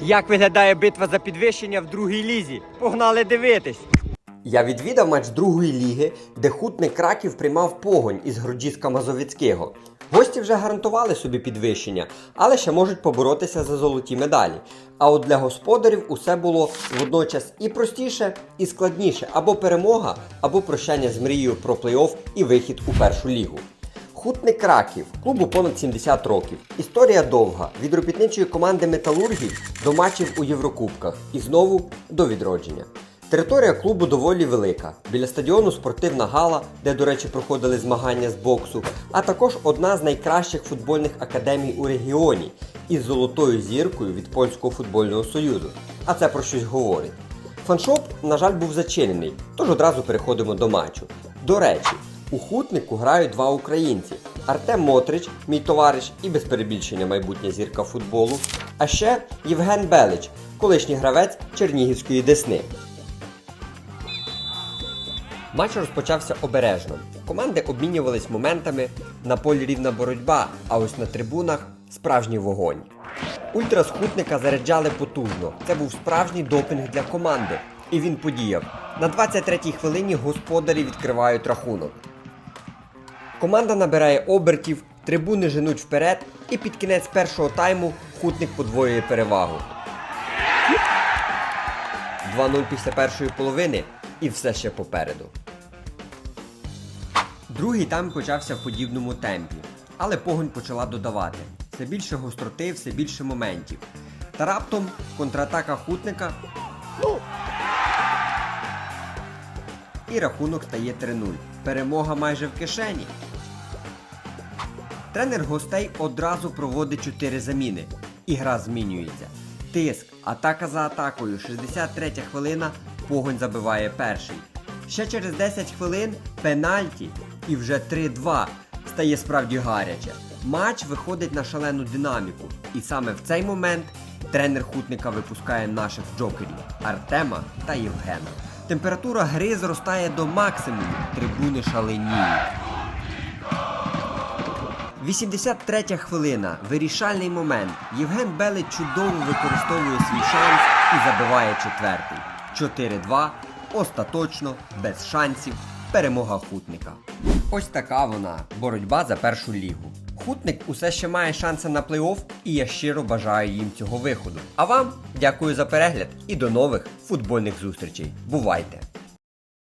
Як виглядає битва за підвищення в другій лізі? Погнали дивитись! Я відвідав матч другої ліги, де хутний Краків приймав погонь із Гроджіска Мазовецького. Гості вже гарантували собі підвищення, але ще можуть поборотися за золоті медалі. А от для господарів усе було водночас і простіше, і складніше або перемога, або прощання з мрією про плей-офф і вихід у першу лігу. Хутник Краків, клубу понад 70 років. Історія довга від робітничої команди металургів до матчів у Єврокубках і знову до відродження. Територія клубу доволі велика. Біля стадіону спортивна гала, де, до речі, проходили змагання з боксу, а також одна з найкращих футбольних академій у регіоні із золотою зіркою від Польського футбольного союзу. А це про щось говорить. Фаншоп, на жаль, був зачинений, тож одразу переходимо до матчу. До речі, у хутнику грають два українці: Артем Мотрич, мій товариш і без перебільшення майбутня зірка футболу, а ще Євген Белич, колишній гравець Чернігівської Десни. Матч розпочався обережно. Команди обмінювались моментами, на полі рівна боротьба, а ось на трибунах справжній вогонь. Ультра Хутника заряджали потужно. Це був справжній допінг для команди. І він подіяв. На 23-й хвилині господарі відкривають рахунок. Команда набирає обертів, трибуни женуть вперед, і під кінець першого тайму Хутник подвоює перевагу. 2-0 після першої половини і все ще попереду. Другий тайм почався в подібному темпі, але погонь почала додавати. Все більше гостроти, все більше моментів. Та раптом контратака хутника. І рахунок стає 3-0. Перемога майже в кишені. Тренер гостей одразу проводить 4 заміни. І гра змінюється. Тиск, атака за атакою, 63 хвилина, погонь забиває перший. Ще через 10 хвилин пенальті і вже 3-2 стає справді гаряче. Матч виходить на шалену динаміку. І саме в цей момент тренер хутника випускає наших джокерів Артема та Євгена. Температура гри зростає до максимуму, трибуни шаленіють. 83 хвилина. Вирішальний момент. Євген Белич чудово використовує свій шанс і забиває четвертий. 4-2. Остаточно, без шансів. Перемога хутника. Ось така вона боротьба за першу лігу. Хутник усе ще має шанси на плей-офф, і я щиро бажаю їм цього виходу. А вам дякую за перегляд і до нових футбольних зустрічей. Бувайте!